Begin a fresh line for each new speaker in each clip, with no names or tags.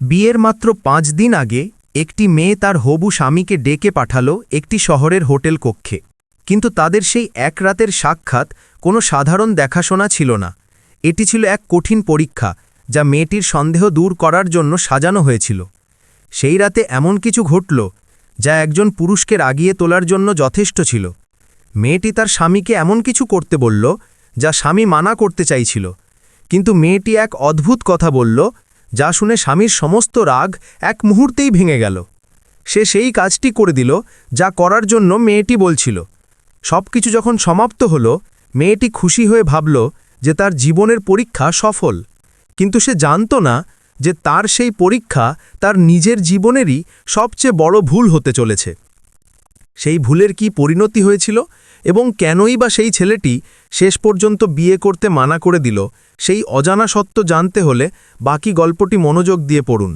বিয়ের মাত্র পাঁচ দিন আগে একটি মেয়ে তার হবু স্বামীকে ডেকে পাঠালো একটি শহরের হোটেল কক্ষে। কিন্তু তাদের সেই এক রাতের সাক্ষাৎ কোনো সাধারণ দেখাশোনা ছিল না। এটি ছিল এক কঠিন পরীক্ষা, যা মেয়েটির সন্দেহ দূর করার জন্য সাজানো হয়েছিল। সেই রাতে এমন কিছু ঘটল, যা একজন পুরুষকে রাগিয়ে তোলার জন্য যথেষ্ট ছিল। মেয়েটি তার স্বামীকে এমন কিছু করতে বলল, যা স্বামী মানা করতে চাইছিল। কিন্তু মেয়েটি এক অদ্ভুত কথা বলল যা শুনে স্বামীর সমস্ত রাগ এক মুহূর্তেই ভেঙে গেল। সে সেই কাজটি করে দিল যা করার জন্য মেয়েটি বলছিল। সব কিছু যখন সমাপ্ত হল, মেয়েটি খুশি হয়ে ভাবল যে তার জীবনের পরীক্ষা সফল। কিন্তু সে জানত না যে তার সেই পরীক্ষা তার নিজের জীবনেরই সবচেয়ে বড় ভুল হতে চলেছে। সেই ভুলের কি পরিণতি হয়েছিল? এবং কেনই বা সেই ছেলেটি শেষ পর্যন্ত বিয়ে করতে মানা করে দিল, সেই অজানা সত্য জানতে হলে বাকি গল্পটি মনোযোগ দিয়ে পড়ুন।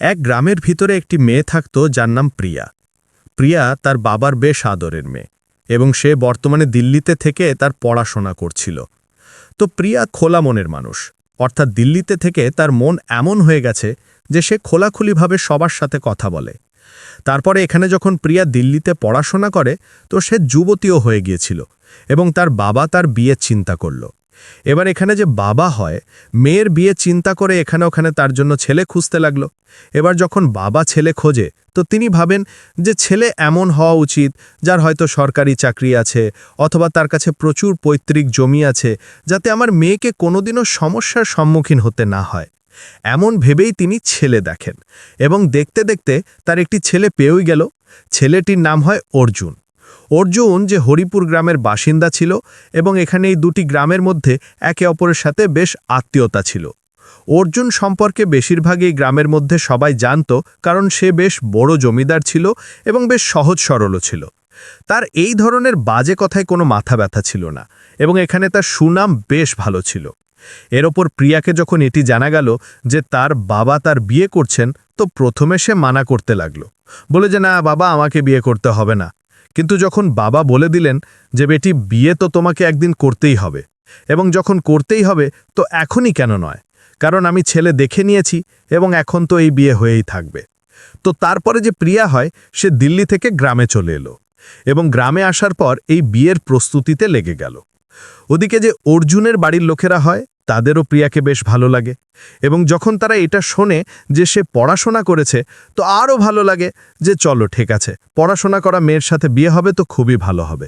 এক গ্রামের ভিতরে একটি মেয়ে থাকত যার নাম প্রিয়া। প্রিয়া তার বাবার বেশ আদরের মেয়ে এবং সে বর্তমানে দিল্লিতে থেকে তার পড়াশোনা করছিল। তো প্রিয়া খোলা মনের মানুষ, অর্থাৎ দিল্লিতে থেকে তার মন এমন হয়ে গেছে যে সে খোলাখুলিভাবে সবার সাথে কথা বলে। তারপরে এখানে যখন প্রিয়া দিল্লিতে পড়াশোনা করে, তো সে যুবতীও হয়ে গিয়েছিল এবং তার বাবা তার বিয়ের চিন্তা করল। এবার এখানে যে বাবা হয়, মেয়ের বিয়ে চিন্তা করে এখানে ওখানে তার জন্য ছেলে খুঁজতে লাগল। এবার যখন বাবা ছেলে খোঁজে, তো তিনি ভাবেন যে ছেলে এমন হওয়া উচিত যার হয়তো সরকারি চাকরি আছে অথবা তার কাছে প্রচুর পৈতৃক জমি আছে, যাতে আমার মেয়েকে কোনোদিনও সমস্যার সম্মুখীন হতে না হয়। এমন ভেবেই তিনি ছেলে দেখেন এবং দেখতে দেখতে তার একটি ছেলে পেয়েই গেল। ছেলেটির নাম হয় অর্জুন। অর্জুন যে হরিপুর গ্রামের বাসিন্দা ছিল এবং এখানে এই দুটি গ্রামের মধ্যে একে অপরের সাথে বেশ আত্মীয়তা ছিল। অর্জুন সম্পর্কে বেশিরভাগই গ্রামের মধ্যে সবাই জানত কারণ সে বেশ বড় জমিদার ছিল এবং বেশ সহজ সরলও ছিল। তার এই ধরনের বাজে কথায় কোনো মাথা ব্যথা ছিল না এবং এখানে তার সুনাম বেশ ভালো ছিল। এর ওপর প্রিয়াকে যখন এটি জানা গেল যে তার বাবা তার বিয়ে করছেন, তো প্রথমে সে মানা করতে লাগল। বলে যে, না, বাবা, আমাকে বিয়ে করতে হবে না। কিন্তু যখন বাবা বলে দিলেন যে, বেটি, বিয়ে তো তোমাকে একদিন করতেই হবে। এবং যখন করতেই হবে, তো এখনই কেন নয়? কারণ আমি ছেলে দেখে নিয়েছি এবং এখন তো এই বিয়ে হয়েই থাকবে। তো তারপরে যে প্রিয়া হয়, সে দিল্লি থেকে গ্রামে চলে এলো এবং গ্রামে আসার পর এই বিয়ের প্রস্তুতিতে লেগে গেল। ওদিকে যে অর্জুনের বাড়ির লোকেরা হয় তাদেরও প্রিয়াকে বেশ ভালো লাগে। এবং যখন তারা এটা শোনে যে সে পড়াশোনা করেছে, তো আরও ভালো লাগে যে চলো ঠিক আছে, পড়াশোনা করা মেয়ের সাথে বিয়ে হবে তো খুবই ভালো হবে।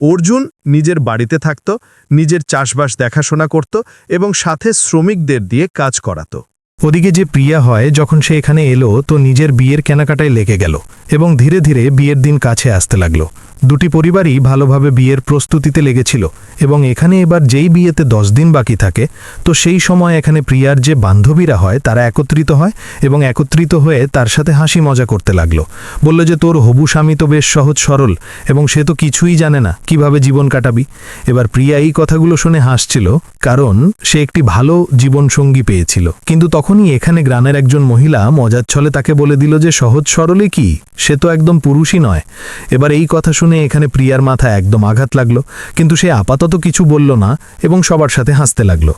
অর্জুন নিজের বাড়িতে থাকত, নিজের চাষবাস দেখাশোনা করত এবং সাথে শ্রমিকদের দিয়ে কাজ করাতো।
ওদিকে যে প্রিয়া হয়, যখন সে এখানে এলো, তো নিজের বিয়ের কেনাকাটায় লেগে গেল এবং ধীরে ধীরে বিয়ের দিন কাছে আসতে লাগল। দুটি পরিবারই ভালোভাবে বিয়ের প্রস্তুতিতে লেগেছিল এবং এখানে এবার যেই বিয়েতে দশ দিন বাকি থাকে, তো সেই সময় এখানে প্রিয়ার যে বান্ধবীরা হয়, তারা একত্রিত হয় এবং একত্রিত হয়ে তার সাথে হাসি মজা করতে লাগল। বলল যে, তোর হবু স্বামী তো বেশ সহজ সরল এবং সে তো কিছুই জানে না, কীভাবে জীবন কাটাবি? এবার প্রিয়া এই কথাগুলো শুনে হাসছিল, কারণ সে একটি ভালো জীবনসঙ্গী পেয়েছিল। কিন্তু তখনই এখানে গ্রামের একজন মহিলা মজার ছলে তাকে বলে দিল যে, সহজ সরলে কি? সে তো একদম পুরুষই নয়। এবার এই কথা শুনে এখানে প্রিয়ার মাথা একদম আঘাত লাগল, কিন্তু সে আপাতত কিছু বলল না এবং সবার সাথে হাসতে লাগল।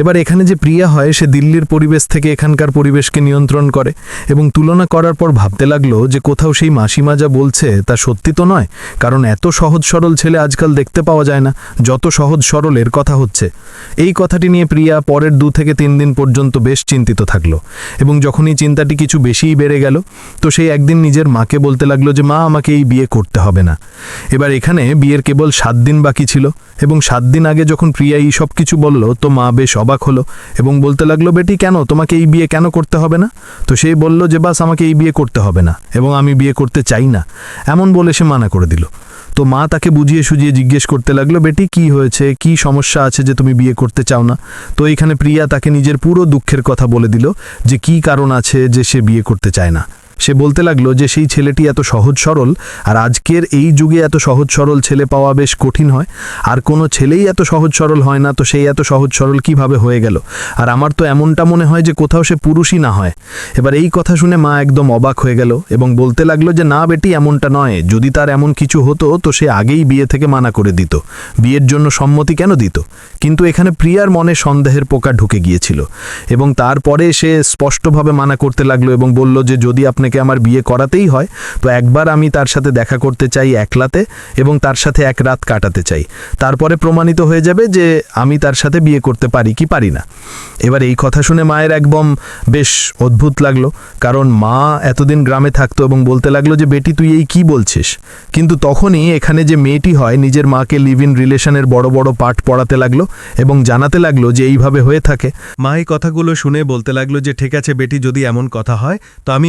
এবার এখানে যে প্রিয়া হয়, সে দিল্লির পরিবেশ থেকে এখানকার পরিবেশকে নিয়ন্ত্রণ করে এবং তুলনা করার পর ভাবতে লাগল যে কোথাও সেই মাসিমা যা বলছে তা সত্যি তো নয়, কারণ এত সহজ সরল ছেলে আজকাল দেখতে পাওয়া যায় না, যত সহজ সরল এর কথা হচ্ছে। এই কথাটি নিয়ে প্রিয়া পরের দু থেকে তিন দিন পর্যন্ত বেশ চিন্তিত থাকল এবং যখনই চিন্তাটি কিছু বেশিই বেড়ে গেল, তো সেই একদিন নিজের মাকে বলতে লাগল যে, মা, আমাকে এই বিয়ে করতে হবে না। এবার এখানে বিয়ের কেবল সাত দিন বাকি ছিল এবং সাত দিন আগে যখন প্রিয়া এই সব কিছু বলল, তো মা বেশ অবাক হলো এবং বলতে লাগল, বেটি, কেন? তোমাকে এই বিয়ে কেন করতে হবে না? তো সেই বলল যে, বাস, আমাকে এই বিয়ে করতে হবে না এবং আমি বিয়ে করতে চাই না। এমন বলে সে মানা করে দিল। তো মা তাকে বুঝিয়ে সুজিয়ে জিজ্ঞেস করতে লাগল, বেটি, কি হয়েছে? কি সমস্যা আছে যে তুমি বিয়ে করতে চাও না? তো এখানে প্রিয়া তাকে নিজের পুরো দুঃখের কথা বলে দিল যে, কি কারণ আছে যে সে বিয়ে করতে চায় না? সে বলতে লাগল যে সেই ছেলেটি এত সহজ সরল, আর আজকের এই যুগে এত সহজ সরল ছেলে পাওয়া বেশ কঠিন হয়। আর কোনো ছেলেই এত সহজ সরল হয় না, তো সেই এত সহজ সরল কীভাবে হয়ে গেল? আর আমার তো এমনটা মনে হয় যে কোথাও সে পুরুষই না হয়। এবার এই কথা শুনে মা একদম অবাক হয়ে গেল এবং বলতে লাগল যে, না বেটি, এমনটা নয়। যদি তার এমন কিছু হতো, তো সে আগেই বিয়ে থেকে মানা করে দিত। বিয়ের জন্য সম্মতি কেন দিত? কিন্তু এখানে প্রিয়ার মনে সন্দেহের পোকা ঢুকে গিয়েছিল এবং তারপরে সে স্পষ্টভাবে মানা করতে লাগল এবং বলল যে, যদি আপনাকে আমার বিয়ে করাতেই হয়। তো একবার আমি তার সাথে দেখা করতে চাই একলাতে এবং তার সাথে এক রাত কাটাতে চাই। তারপরে প্রমাণিত হয়ে যাবে যে আমি তার সাথে বিয়ে করতে পারি কি পারি না। এবার এই কথা শুনে মায়ের একদম বেশ অদ্ভুত লাগল। কারণ মা এতদিন গ্রামে থাকতো এবং বলতে লাগল যে, বেটি, তুই এই কি বলছিস? কিন্তু তখনই এখানে যে মেয়েটি হয়, নিজের মাকে লিভ ইন রিলেশনের বড় বড় পাঠ পড়াতে লাগল এবং জানাতে লাগল যে এইভাবে হয়ে থাকে।
মা এই কথাগুলো শুনে বলতে লাগল যে, ঠিক আছে বেটি, যদি এমন কথা হয়, তো আমি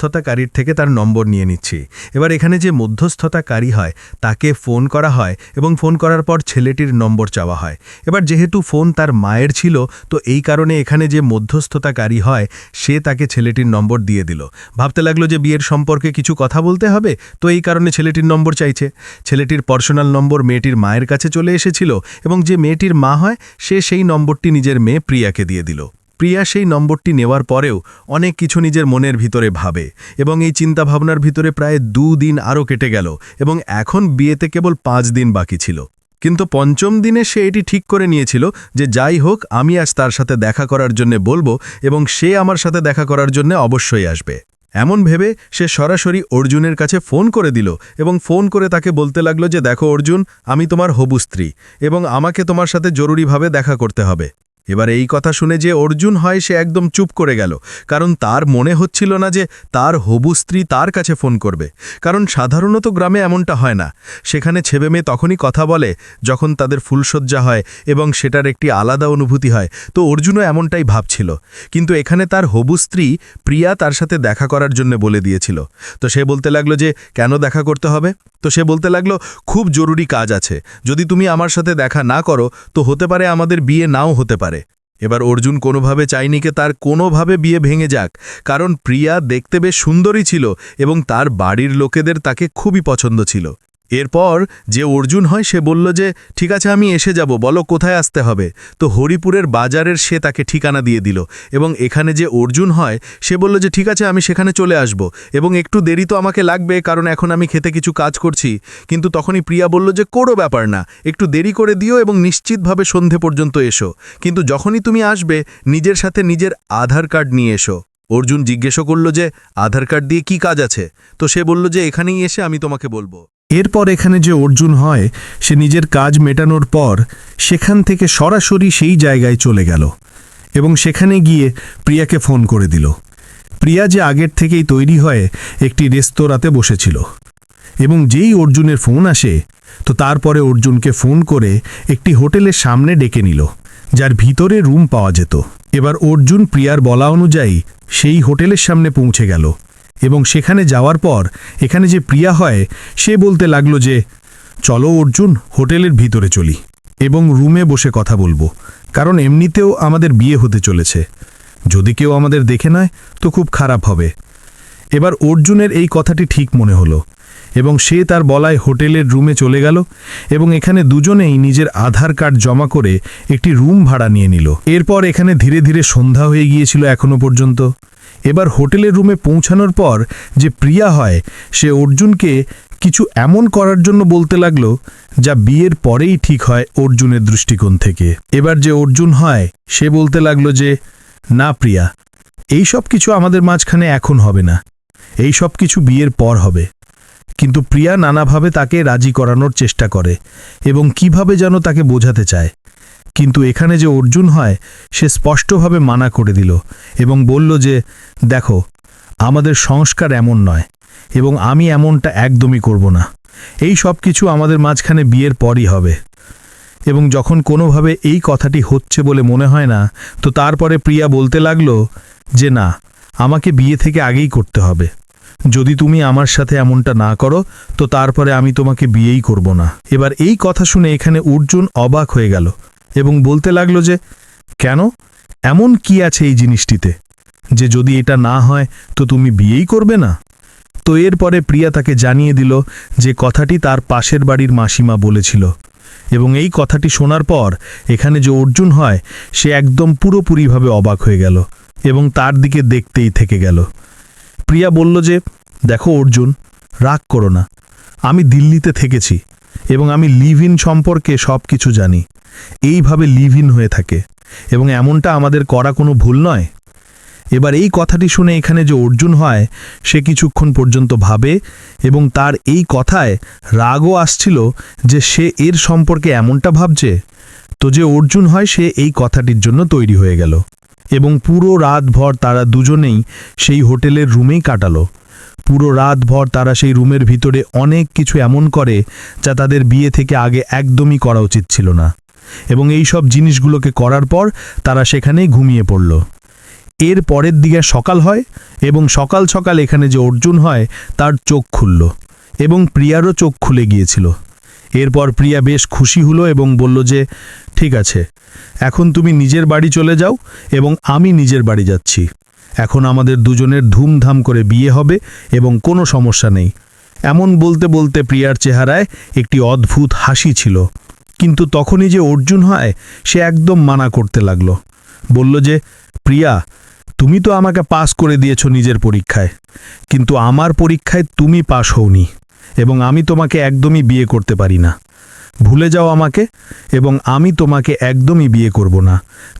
মধ্যস্থতাকারীর থেকে তার নম্বর নিয়ে নিচ্ছি। এবার এখানে যে মধ্যস্থতাকারী হয়, তাকে ফোন করা হয় এবং ফোন করার পর ছেলেটির নম্বর চাওয়া হয়। এবার যেহেতু ফোন তার মায়ের ছিল, তো এই কারণে এখানে যে মধ্যস্থতাকারী হয়, সে তাকে ছেলেটির নম্বর দিয়ে দিল। ভাবতে লাগল যে বিয়ের সম্পর্কে কিছু কথা বলতে হবে, তো এই কারণে ছেলেটির নম্বর চাইছে। ছেলেটির পার্সোনাল নম্বর মেয়েটির মায়ের কাছে চলে এসেছিল এবং যে মেয়েটির মা হয়, সে সেই নম্বরটি নিজের মেয়ে প্রিয়াকে দিয়ে দিল। প্রিয়া সেই নম্বরটি নেওয়ার পরেও অনেক কিছু নিজের মনের ভিতরে ভাবে এবং এই চিন্তাভাবনার ভিতরে প্রায় দুদিন আরও কেটে গেল এবং এখন বিয়েতে কেবল পাঁচ দিন বাকি ছিল। কিন্তু পঞ্চম দিনে সে এটি ঠিক করে নিয়েছিল যে যাই হোক, আমি আজ তার সাথে দেখা করার জন্য বলব এবং সে আমার সাথে দেখা করার জন্য অবশ্যই আসবে। এমন ভেবে সে সরাসরি অর্জুনের কাছে ফোন করে দিল এবং ফোন করে তাকে বলতে লাগল যে দেখো অর্জুন, আমি তোমার হবু স্ত্রী এবং আমাকে তোমার সাথে জরুরিভাবে দেখা করতে হবে। এবার এই কথা শুনে যে অর্জুন হয়, সে একদম চুপ করে গেল। কারণ তার মনে হচ্ছিল না যে তার হবু স্ত্রী তার কাছে ফোন করবে। কারণ সাধারণত গ্রামে এমনটা হয় না। সেখানে ছেবে মেয়ে তখনই কথা বলে যখন তাদের ফুলসজ্জা হয় এবং সেটার একটি আলাদা অনুভূতি হয়। তো অর্জুনও এমনটাই ভাবছিল। কিন্তু এখানে তার হবু স্ত্রী প্রিয়া তার সাথে দেখা করার জন্য বলে দিয়েছিল। তো সে বলতে লাগল যে, কেন দেখা করতে হবে? তো সে বলতে লাগল, খুব জরুরি কাজ আছে। যদি তুমি আমার সাথে দেখা না করো, তো হতে পারে আমাদের বিয়ে নাও হতে পারে। এবার অর্জুন কোনোভাবে চাইনি কে তার কোনোভাবে বিয়ে ভেঙে যাক, কারণ প্রিয়া দেখতে বেশ সুন্দরী ছিল এবং তার বাড়ির লোকেদের তাকে খুবই পছন্দ ছিল। এরপর যে অর্জুন হয়, সে বলল যে, ঠিক আছে, আমি এসে যাব, বলো কোথায় আসতে হবে। তো হরিপুরের বাজারের সে তাকে ঠিকানা দিয়ে দিল এবং এখানে যে অর্জুন হয়, সে বলল যে, ঠিক আছে, আমি সেখানে চলে আসব এবং একটু দেরি তো আমাকে লাগবে, কারণ এখন আমি খেতে কিছু কাজ করছি। কিন্তু তখনই প্রিয়া বলল যে কোনো ব্যাপার না, একটু দেরি করে দিও এবং নিশ্চিতভাবে সন্ধে পর্যন্ত এসো। কিন্তু যখনই তুমি আসবে, নিজের সাথে নিজের আধার কার্ড নিয়ে এসো। অর্জুন জিজ্ঞেসও করল যে, আধার কার্ড দিয়ে কি কাজ আছে? তো সে বলল যে, এখানেই এসে আমি তোমাকে বলব।
এরপর এখানে যে অর্জুন হয়, সে নিজের কাজ মেটানোর পর সেখান থেকে সরাসরি সেই জায়গায় চলে গেল এবং সেখানে গিয়ে প্রিয়াকে ফোন করে দিল। প্রিয়া যে আগের থেকেই তৈরি হয়ে একটি রেস্তোরাঁতে বসেছিল এবং যেই অর্জুনের ফোন আসে, তো তারপরে অর্জুনকে ফোন করে একটি হোটেলের সামনে ডেকে নিল, যার ভিতরে রুম পাওয়া যেত। এবার অর্জুন প্রিয়ার বলা অনুযায়ী সেই হোটেলের সামনে পৌঁছে গেল। এবং সেখানে যাওয়ার পর এখানে যে প্রিয়া হয়, সে বলতে লাগল যে, চলো অর্জুন, হোটেলের ভিতরে চলি এবং রুমে বসে কথা বলব, কারণ এমনিতেও আমাদের বিয়ে হতে চলেছে। যদি কেউ আমাদের দেখে নেয়, তো খুব খারাপ হবে। এবার অর্জুনের এই কথাটি ঠিক মনে হলো এবং সে তার বলায় হোটেলের রুমে চলে গেল এবং এখানে দুজনেই নিজের আধার কার্ড জমা করে একটি রুম ভাড়া নিয়ে নিল। এরপর এখানে ধীরে ধীরে সন্ধ্যা হয়ে গিয়েছিল এখনও পর্যন্ত। এবার হোটেলের রুমে পৌঁছানোর পর যে প্রিয়া হয়, সে অর্জুনকে কিছু এমন করার জন্য বলতে লাগল, যা বিয়ের পরেই ঠিক হয় অর্জুনের দৃষ্টিকোণ থেকে। এবার যে অর্জুন হয়, সে বলতে লাগল যে, না প্রিয়া, এই সব কিছু আমাদের মাঝখানে এখন হবে না। এই সব কিছু বিয়ের পর হবে। কিন্তু প্রিয়া নানাভাবে তাকে রাজি করানোর চেষ্টা করে এবং কীভাবে যেন তাকে বোঝাতে চায়। কিন্তু এখানে যে অর্জুন হয়, সে স্পষ্টভাবে মানা করে দিল এবং বলল যে, দেখো, আমাদের সংস্কার এমন নয় এবং আমি এমনটা একদমই করব না। এই সব কিছু আমাদের মাঝখানে বিয়ের পরই হবে। এবং যখন কোনোভাবে এই কথাটি হচ্ছে বলে মনে হয় না, তো তারপরে প্রিয়া বলতে লাগল যে, না, আমাকে বিয়ে থেকে আগেই করতে হবে। যদি তুমি আমার সাথে এমনটা না করো, তো তারপরে আমি তোমাকে বিয়েই করব না। এবার এই কথা শুনে এখানে অর্জুন অবাক হয়ে গেল। এবং বলতে লাগল যে, কেন? এমন কি আছে এই জিনিসটিতে? যে যদি এটা না হয়, তো তুমি বিয়েই করবে না? তো এরপরে প্রিয়া তাকে জানিয়ে দিল যে কথাটি তার পাশের বাড়ির মাসিমা বলেছিল। এবং এই কথাটি শোনার পর এখানে যে অর্জুন হয়, সে একদম পুরোপুরিভাবে অবাক হয়ে গেল এবং তার দিকে দেখতেই থেকে গেল। প্রিয়া বলল যে, দেখো অর্জুন, রাগ করো না। আমি দিল্লিতে থেকেছি এবং আমি লিভ ইন সম্পর্কে সব কিছু জানি। এইভাবে লিভ ইন হয়ে থাকে। এবং এমনটা আমাদের করা কোনো ভুল নয়। এবার এই কথাটি শুনে এখানে যে অর্জুন হয়, সে কিছুক্ষণ পর্যন্ত ভাবে এবং তার এই কথায় রাগও আসছিল যে সে এর সম্পর্কে এমনটা ভাবছে। তো যে অর্জুন হয়, সে এই কথাটির জন্য তৈরি হয়ে গেল। এবং পুরো রাতভর তারা দুজনেই সেই হোটেলের রুমেই কাটালো। পুরো রাতভর তারা সেই রুমের ভিতরে অনেক কিছু এমন করে, যা তাদের বিয়ে থেকে আগে একদমই করা উচিত ছিল না। এবং এই সব জিনিসগুলোকে করার পর তারা সেখানেই ঘুমিয়ে পড়ল। এর পরের দিকে সকাল হয় এবং সকাল সকাল এখানে যে অর্জুন হয়, তার চোখ খুলল এবং প্রিয়ারও চোখ খুলে গিয়েছিল। এরপর প্রিয়া বেশ খুশি হলো এবং বলল যে, ঠিক আছে, এখন তুমি নিজের বাড়ি চলে যাও এবং আমি নিজের বাড়ি যাচ্ছি। এখন আমাদের দুজনের ধুমধাম করে বিয়ে হবে এবং কোনো সমস্যা নেই। এমন বলতে বলতে প্রিয়ার চেহারায় একটি অদ্ভুত হাসি ছিল। কিন্তু তখনই যে অর্জুন হয়, সে একদম মানা করতে লাগল। বলল যে, প্রিয়া, তুমি তো আমাকে পাস করে দিয়েছ নিজের পরীক্ষায়, কিন্তু আমার পরীক্ষায় তুমি পাস হওনি এবং আমি তোমাকে একদমই বিয়ে করতে পারি না। ভুলে যাও আমাকে, এবং আমি তোমাকে একদমই বিয়ে করব না,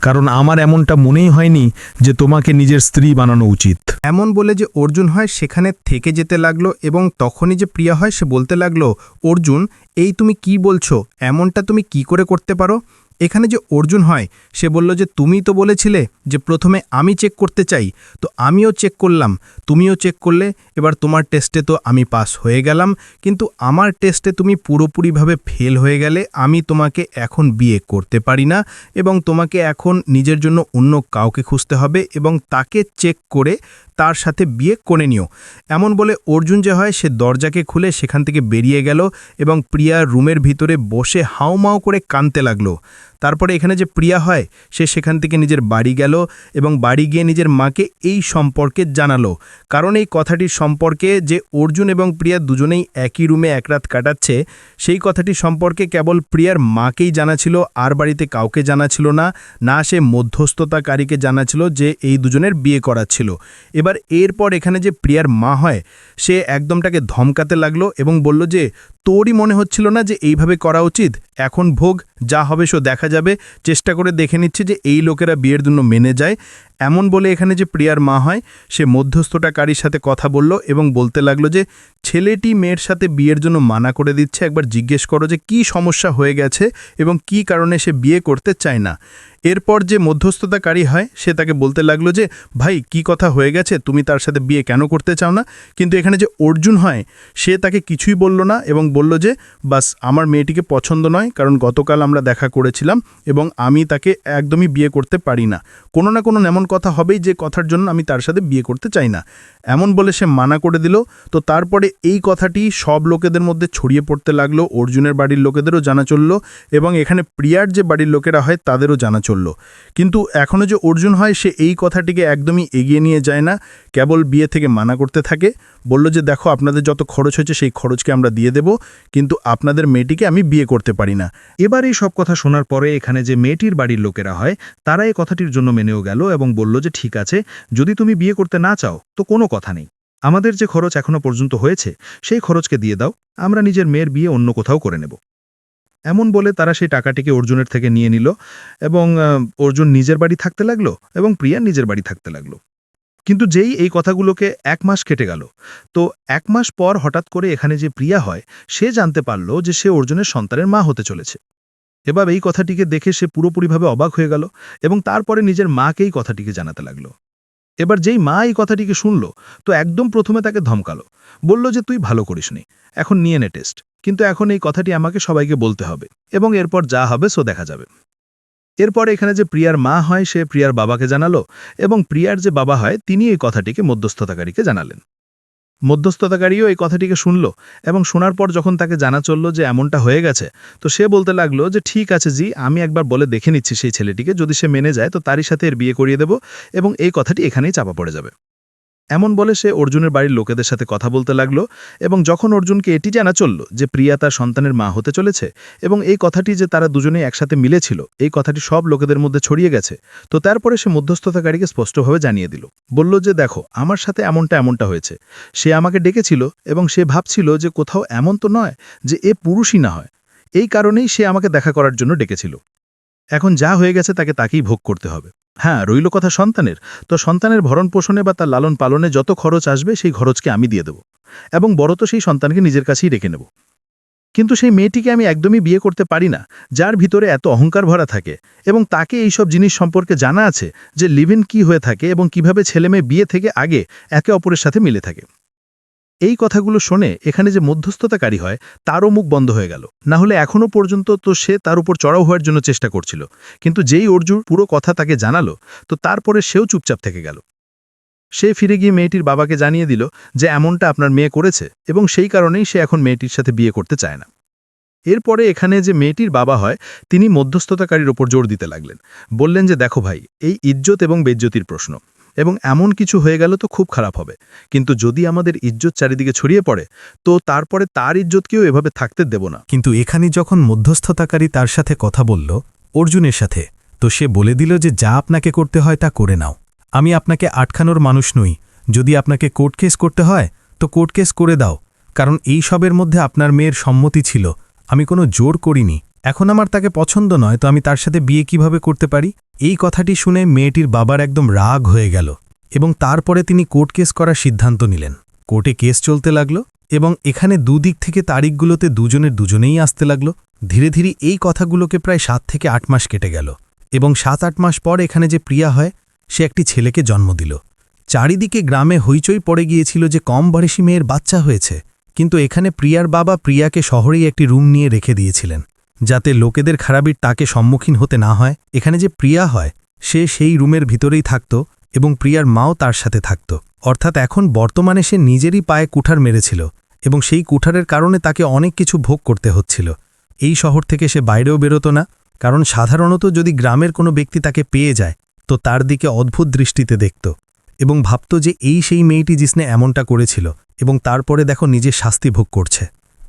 কারণ আমার এমনটা মনেই হয়নি যে তোমাকে নিজের স্ত্রী বানানো উচিত।
এমন বলে যে অর্জুন হয় সেখানে থেকে যেতে লাগল এবং তখনই যে প্রিয়া হয় সে বলতে লাগল, অর্জুন, এই তুমি কি বলছো? এমনটা তুমি কি করে করতে পারো? এখানে যে অর্জুন হয়, সে বলল যে, তুমি তো বলেছিলে যে প্রথমে আমি চেক করতে চাই, তো আমিও চেক করলাম। তুমিও চেক করলে এবার তোমার টেস্টে তো আমি পাস হয়ে গেলাম, কিন্তু আমার টেস্টে তুমি পুরোপুরিভাবে ফেল হয়ে গেলে আমি তোমাকে এখন বিয়ে করতে পারি না এবং তোমাকে এখন নিজের জন্য অন্য কাউকে খুঁজতে হবে এবং তাকে চেক করে তার সাথে বিয়ে করে নিও। এমন বলে অর্জুন যে হয়, সে দরজাকে খুলে সেখান থেকে বেরিয়ে গেল এবং প্রিয়া রুমের ভিতরে বসে হাউমাউ করে কানতে লাগল। তারপরে এখানে যে প্রিয়া হয়, সে সেখান থেকে নিজের বাড়ি গেল এবং বাড়ি গিয়ে নিজের মাকে এই সম্পর্কে জানালো। কারণ এই কথাটির সম্পর্কে যে অর্জুন এবং প্রিয়া দুজনেই একই রুমে এক রাত কাটাচ্ছে, সেই কথাটি সম্পর্কে কেবল প্রিয়ার মাকেই জানা ছিল, আর বাড়িতে কাউকে জানা ছিল না না সে মধ্যস্থতাকারীকে জানা ছিল যে এই দুজনের বিয়ে করা ছিল। এবার এরপর এখানে যে প্রিয়ার মা হয়, সে একদমটাকে ধমকাতে লাগল এবং বলল যে তোরই মনে হচ্ছিল না যে এইভাবে করা উচিত। এখন ভোগ, যা হবে সো দেখা যাবে। চেষ্টা করে দেখে নিচ্ছে যে এই লোকেরা বিয়ের জন্য মেনে যায়। এমন বলে এখানে যে প্রিয়ার মা হয়, সে মধ্যস্থতাকারীর সাথে কথা বলল এবং বলতে লাগল যে, ছেলেটি মেয়ের সাথে বিয়ের জন্য মানা করে দিচ্ছে। একবার জিজ্ঞেস করো যে কি সমস্যা হয়ে গেছে এবং কি কারণে সে বিয়ে করতে চায় না। এরপর যে মধ্যস্থতাকারী হয়, সে তাকে বলতে লাগল যে, ভাই, কি কথা হয়ে গেছে? তুমি তার সাথে বিয়ে কেন করতে চাও না? কিন্তু এখানে যে অর্জুন হয়, সে তাকে কিছুই বলল না এবং বলল যে, বাস, আমার মেয়েটিকে পছন্দ নয়, কারণ গতকাল আমরা দেখা করেছিলাম এবং আমি তাকে একদমই বিয়ে করতে পারি না। কোনো না কোনো এমন কথা হবেই যে কথার জন্য আমি তার সাথে বিয়ে করতে চাই না। এমন বলে সে মানা করে দিল। তো তারপরে এই কথাটি সব লোকেদের মধ্যে ছড়িয়ে পড়তে লাগল। অর্জুনের বাড়ির লোকেদেরও জানা চলল এবং এখানে প্রিয়ার যে বাড়ির লোকেরা হয়, তাদেরও জানা কিন্তু এখনও যে অর্জুন হয়, সে এই কথাটিকে একদমই এগিয়ে নিয়ে যায় না। কেবল বিয়ে থেকে মানা করতে থাকে। বলল যে, দেখো, আপনাদের যত খরচ হয়েছে, সেই খরচকে আমরা দিয়ে দেব। কিন্তু আপনাদের মেয়েটিকে আমি বিয়ে করতে পারি না।
এবার এই সব কথা শোনার পরে এখানে যে মেয়েটির বাড়ির লোকেরা হয়, তারা এই কথাটির জন্য মেনেও গেল এবং বলল যে, ঠিক আছে, যদি তুমি বিয়ে করতে না চাও, তো কোনো কথা নেই। আমাদের যে খরচ এখনও পর্যন্ত হয়েছে, সেই খরচকে দিয়ে দাও। আমরা নিজের মেয়ের বিয়ে অন্য কোথাও করে নেব। এমন বলে তারা সেই টাকাটিকে অর্জুনের থেকে নিয়ে নিল এবং অর্জুন নিজের বাড়ি থাকতে লাগল এবং প্রিয়া নিজের বাড়ি থাকতে লাগল। কিন্তু যেই এই কথাগুলোকে এক মাস কেটে গেল, তো এক মাস পর হঠাৎ করে এখানে যে প্রিয়া হয়, সে জানতে পারল যে সে অর্জুনের সন্তানের মা হতে চলেছে। এবার এই কথাটিকে দেখে সে পুরোপুরিভাবে অবাক হয়ে গেল এবং তারপরে নিজের মাকে এই কথাটিকে জানাতে লাগল। এবার যেই মা এই কথাটিকে শুনল, তো একদম প্রথমে তাকে ধমকালো, বলল যে, তুই ভালো করিসনি, এখন নিয়ে নে টেস্ট। কিন্তু এখন এই কথাটি আমাকে সবাইকে বলতে হবে এবং এরপর যা হবে সো দেখা যাবে। এরপর এখানে যে প্রিয়ার মা হয়, সে প্রিয়ার বাবাকে জানালো এবং প্রিয়ার যে বাবা হয়, তিনি এই কথাটিকে মধ্যস্থতাকারীকে জানালেন। মধ্যস্থতাকারীও এই কথাটিকে শুনল এবং শোনার পর যখন তাকে জানা চলল যে এমনটা হয়ে গেছে, তো সে বলতে লাগল যে, ঠিক আছে জি, আমি একবার বলে দেখে নিচ্ছি সেই ছেলেটিকে, যদি সে মেনে যায়, তো তারই সাথে এর বিয়ে করিয়ে দেব এবং এই কথাটি এখানেই চাপা পড়ে যাবে। এমন বলে সে অর্জুনের বাড়ির লোকেদের সাথে কথা বলতে লাগল এবং যখন অর্জুনকে এটি জানা চলল যে প্রিয়া তার সন্তানের মা হতে চলেছে এবং এই কথাটি যে তারা দুজনে একসাথে মিলেছিল, এই কথাটি সব লোকেদের মধ্যে ছড়িয়ে গেছে, তো তারপরে সে মধ্যস্থতাকারীকে স্পষ্টভাবে জানিয়ে দিল। বলল যে, দেখো, আমার সাথে এমনটা এমনটা হয়েছে। সে আমাকে ডেকেছিল এবং সে ভাবছিল যে কোথাও এমন তো নয় যে এ পুরুষই না হয়। এই কারণেই সে আমাকে দেখা করার জন্য ডেকেছিল। এখন যা হয়ে গেছে তাকে তাকেই ভোগ করতে হবে। হ্যাঁ রইল কথা সন্তানের। তো সন্তানের ভরণ পোষণে বা তার লালন পালনে যত খরচ আসবে, সেই খরচকে আমি দিয়ে দেব। এবং বড় তো সেই সন্তানকে নিজের কাছেই রেখে নেব। কিন্তু সেই মেয়েটিকে আমি একদমই বিয়ে করতে পারি না, যার ভিতরে এত অহংকার ভরা থাকে। এবং তাকে এই সব জিনিস সম্পর্কে জানা আছে যে লিভিন কি হয়ে থাকে এবং কীভাবে ছেলেমেয়ে বিয়ে থেকে আগে একে অপরের সাথে মিলে থাকে। এই কথাগুলো শুনে এখানে যে মধ্যস্থতাকারী হয়, তারও মুখ বন্ধ হয়ে গেল। না হলে এখনও পর্যন্ত তো সে তার উপর চড়াও হওয়ার জন্য চেষ্টা করছিল। কিন্তু যেই অর্জুর পুরো কথা তাকে জানালো, তো তারপরে সেও চুপচাপ থেকে গেল। সে ফিরে গিয়ে মেয়েটির বাবাকে জানিয়ে দিল যে এমনটা আপনার মেয়ে করেছে এবং সেই কারণেই সে এখন মেয়েটির সাথে বিয়ে করতে চায় না। এরপরে এখানে যে মেয়েটির বাবা হয়, তিনি মধ্যস্থতাকারীর ওপর জোর দিতে লাগলেন। বললেন যে, দেখো ভাই, এই ইজ্জত এবং বেজ্জতির প্রশ্ন। এবং এমন কিছু হয়ে গেল তো খুব খারাপ হবে। কিন্তু যদি আমাদের ইজ্জত চারিদিকে ছড়িয়ে পড়ে, তো তারপরে তার ইজ্জতকেও এভাবে থাকতে দেব না।
কিন্তু এখানে যখন মধ্যস্থতাকারী তার সাথে কথা বলল, অর্জুনের সাথে, তো সে বলে দিল যে যা আপনাকে করতে হয় তা করে নাও। আমি আপনাকে আটখানোর মানুষ নই। যদি আপনাকে কোর্ট কেস করতে হয়, তো কোর্ট কেস করে দাও। কারণ এই সবের মধ্যে আপনার মেয়ের সম্মতি ছিল। আমি কোনো জোর করিনি। এখন আমার তাকে পছন্দ নয়, তো আমি তার সাথে বিয়ে কীভাবে করতে পারি? এই কথাটি শুনে মেয়েটির বাবার একদম রাগ হয়ে গেল এবং তারপরে তিনি কোর্ট কেস করার সিদ্ধান্ত নিলেন। কোর্টে কেস চলতে লাগল এবং এখানে দুদিক থেকে তারিখগুলোতে দুজনের দুজনেই আসতে লাগল। ধীরে ধীরে এই কথাগুলোকে প্রায় সাত থেকে আট মাস কেটে গেল এবং সাত আট মাস পর এখানে যে প্রিয়া হয়, সে একটি ছেলেকে জন্ম দিল। চারিদিকে গ্রামে হইচই পড়ে গিয়েছিল যে কম বয়সী মেয়ের বাচ্চা হয়েছে, কিন্তু এখানে প্রিয়ার বাবা প্রিয়াকে শহরেই একটি রুম নিয়ে রেখে দিয়েছিলেন। যাতে লোকেদের খারাপির তাকে সম্মুখীন হতে না হয়, এখানে যে প্রিয়া হয়, সে সেই রুমের ভিতরেই থাকত এবং প্রিয়ার মাও তার সাথে থাকত। অর্থাৎ এখন বর্তমানে সে নিজেরই পায়ে কুঠার মেরেছিল এবং সেই কুঠারের কারণে তাকে অনেক কিছু ভোগ করতে হচ্ছিল। এই শহর থেকে সে বাইরেও বেরোতো না, কারণ সাধারণত যদি গ্রামের কোনো ব্যক্তি তাকে পেয়ে যায়, তো তার দিকে অদ্ভুত দৃষ্টিতে দেখত এবং ভাবত যে এই সেই মেয়েটি জিসনে এমনটা করেছিল এবং তারপরে দেখো নিজের শাস্তি ভোগ করছে।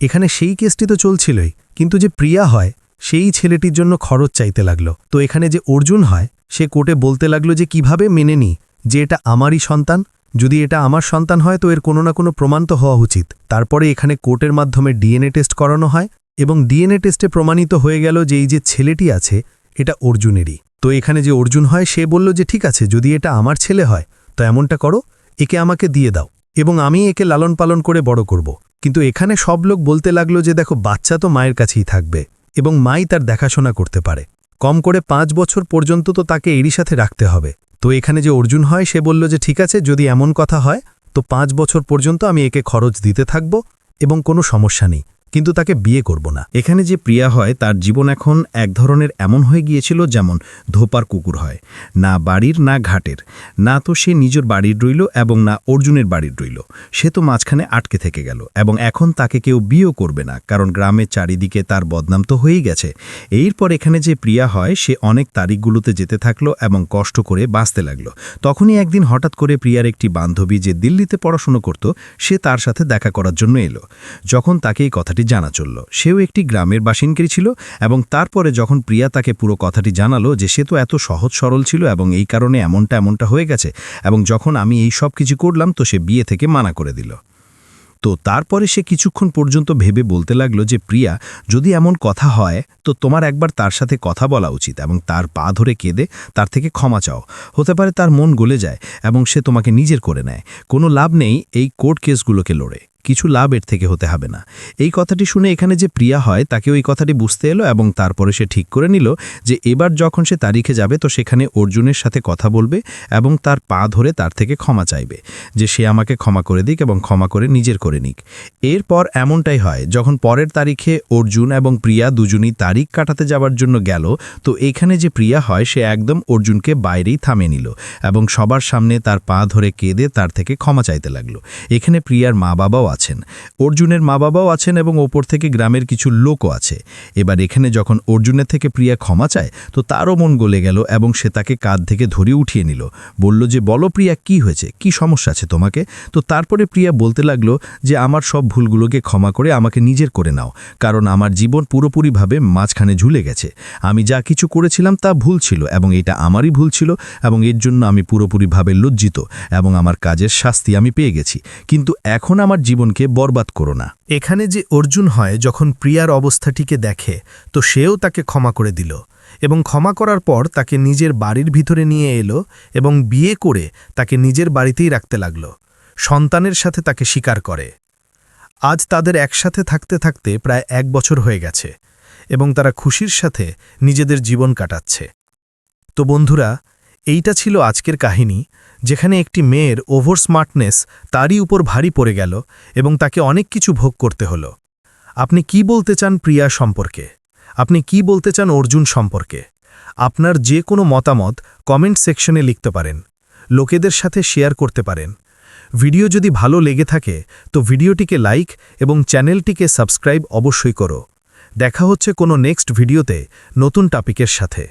এখানে সেই কেসটি তো চলছিলই, কিন্তু যে প্রিয়া হয়, সেই ছেলেটির জন্য খরচ চাইতে লাগল। তো এখানে যে অর্জুন হয়, সে কোর্টে বলতে লাগল যে কীভাবে মেনে নি, যে এটা আমারই সন্তান, যদি এটা আমার সন্তান হয় তো এর কোনো না কোনো প্রমাণ তো হওয়া উচিত। তারপরে এখানে কোর্টের মাধ্যমে ডিএনএ টেস্ট করানো হয় এবং ডিএনএ টেস্টে প্রমাণিত হয়ে গেল যে এই যে ছেলেটি আছে, এটা অর্জুনেরই। তো এখানে যে অর্জুন হয়, সে বলল যে ঠিক আছে, যদি এটা আমার ছেলে হয়, তো এমনটা করো, একে আমাকে দিয়ে দাও এবং আমি একে লালন পালন করে বড় করব। কিন্তু এখানে সব লোক বলতে লাগল যে দেখো, বাচ্চা তো মায়ের কাছেই থাকবে এবং মাই তার দেখাশোনা করতে পারে। কম করে পাঁচ বছর পর্যন্ত তো তাকে এরই সাথে রাখতে হবে। তো এখানে যে অর্জুন হয়, সে বলল যে, ঠিক আছে, যদি এমন কথা হয়, তো পাঁচ বছর পর্যন্ত আমি একে খরচ দিতে থাকব এবং কোনো সমস্যা নেই। কিন্তু তাকে বিয়ে করব না।
এখানে যে প্রিয়া হয়, তার জীবন এখন এক ধরনের এমন হয়ে গিয়েছিল যেমন ধোপার কুকুর হয়। না বাড়ির, না ঘাটের। না তো সে নিজের বাড়ির রইল এবং না অর্জুনের বাড়ির রইল। সে তো মাঝখানে আটকে থেকে গেল এবং এখন তাকে কেউ বিয়েও করবে না, কারণ গ্রামের চারিদিকে তার বদনাম তো হয়েই গেছে। এরপর এখানে যে প্রিয়া হয়, সে অনেক তারিখগুলোতে যেতে থাকল এবং কষ্ট করে বাঁচতে লাগল। তখনই একদিন হঠাৎ করে প্রিয়ার একটি বান্ধবী যে দিল্লিতে পড়াশুনো করত, সে তার সাথে দেখা করার জন্য এলো। যখন তাকে এই কথাটি জানা চলল। সেও একটি গ্রামের বাসিনকারী ছিল এবং তারপরে যখন প্রিয়া তাকে পুরো কথাটি জানালো যে সে তো এত সহজ সরল ছিল এবং এই কারণে এমনটা এমনটা হয়ে গেছে এবং যখন আমি এই সব কিছু করলাম তো সে বিয়ে থেকে মানা করে দিল। তো তারপরে সে কিছুক্ষণ পর্যন্ত ভেবে বলতে লাগল যে, প্রিয়া, যদি এমন কথা হয়, তো তোমার একবার তার সাথে কথা বলা উচিত এবং তার পা ধরে কেঁদে তার থেকে ক্ষমা চাও। হতে পারে তার মন গলে যায় এবং সে তোমাকে নিজের করে নেয়। কোনো লাভ নেই এই কোর্ট কেসগুলোকে লড়ে।
কিছু লাভ এর থেকে হতে হবে না। এই কথাটি শুনে এখানে যে প্রিয়া হয় তাকে ওই কথাটি বুঝতে এলো এবং তারপরে সে ঠিক করে নিল যে এবার যখন সে তারিখে যাবে, তো সেখানে অর্জুনের সাথে কথা বলবে এবং তার পা ধরে তার থেকে ক্ষমা চাইবে যে সে আমাকে ক্ষমা করে দিক এবং ক্ষমা করে নিজের করে নিক। এরপর এমনটাই হয়, যখন পরের তারিখে অর্জুন এবং প্রিয়া দুজনই তারিখ কাটাতে যাওয়ার জন্য গেল, তো এখানে যে প্রিয়া হয়, সে একদম অর্জুনকে বাইরেই থামে নিল এবং সবার সামনে তার পা ধরে কেঁদে তার থেকে ক্ষমা চাইতে লাগল। এখানে প্রিয়ার মা বাবাও আছেন। অর্জুনের মা বাবাও আছেন এবং ওপর থেকে গ্রামের কিছু লোকও আছে। এবার এখানে যখন অর্জুনের থেকে প্রিয়া ক্ষমা চায়, তো তারও মন গলে গেল এবং সে তাকে কাঁধ থেকে ধরে উঠিয়ে নিল। বলল যে, বলো প্রিয়া, কি হয়েছে? কি সমস্যা আছে তোমাকে? তো তারপরে প্রিয়া বলতে লাগল যে, আমার সব ভুলগুলোকে ক্ষমা করে আমাকে নিজের করে নাও। কারণ আমার জীবন পুরোপুরিভাবে মাঝখানে ঝুলে গেছে। আমি যা কিছু করেছিলাম তা ভুল ছিল এবং এটা আমারই ভুল ছিল এবং এর জন্য আমি পুরোপুরিভাবে লজ্জিত এবং আমার কাজের শাস্তি আমি পেয়ে গেছি। কিন্তু এখন আমার জীবনকে বরবাদ করো না।
এখানে যে অর্জুন হয়, যখন প্রিয়ার অবস্থাটিকে দেখে, তো সেও তাকে ক্ষমা করে দিল এবং ক্ষমা করার পর তাকে নিজের বাড়ির ভিতরে নিয়ে এলো এবং বিয়ে করে তাকে নিজের বাড়িতেই রাখতে লাগল। সন্তানের সাথে তাকে স্বীকার করে। আজ তাদের একসাথে থাকতে থাকতে প্রায় এক বছর হয়ে গেছে এবং তারা খুশির সাথে নিজেদের জীবন কাটাচ্ছে। তো বন্ধুরা, এইটা ছিল আজকের কাহিনী। যেখানে একটি মেয়ের ওভার স্মার্টনেস তারই উপর ভারী পড়ে গেল এবং তাকে অনেক কিছু ভোগ করতে হলো। আপনি কি বলতে চান প্রিয়া সম্পর্কে? আপনি কি বলতে চান অর্জুন সম্পর্কে? আপনার যে কোনো মতামত কমেন্ট সেকশনে লিখতে পারেন। লোকেদের সাথে শেয়ার করতে পারেন। ভিডিও যদি ভালো লেগে থাকে, তো ভিডিওটিকে লাইক এবং চ্যানেলটিকে সাবস্ক্রাইব অবশ্যই করো। দেখা হচ্ছে কোনো নেক্সট ভিডিওতে নতুন টপিকের সাথে।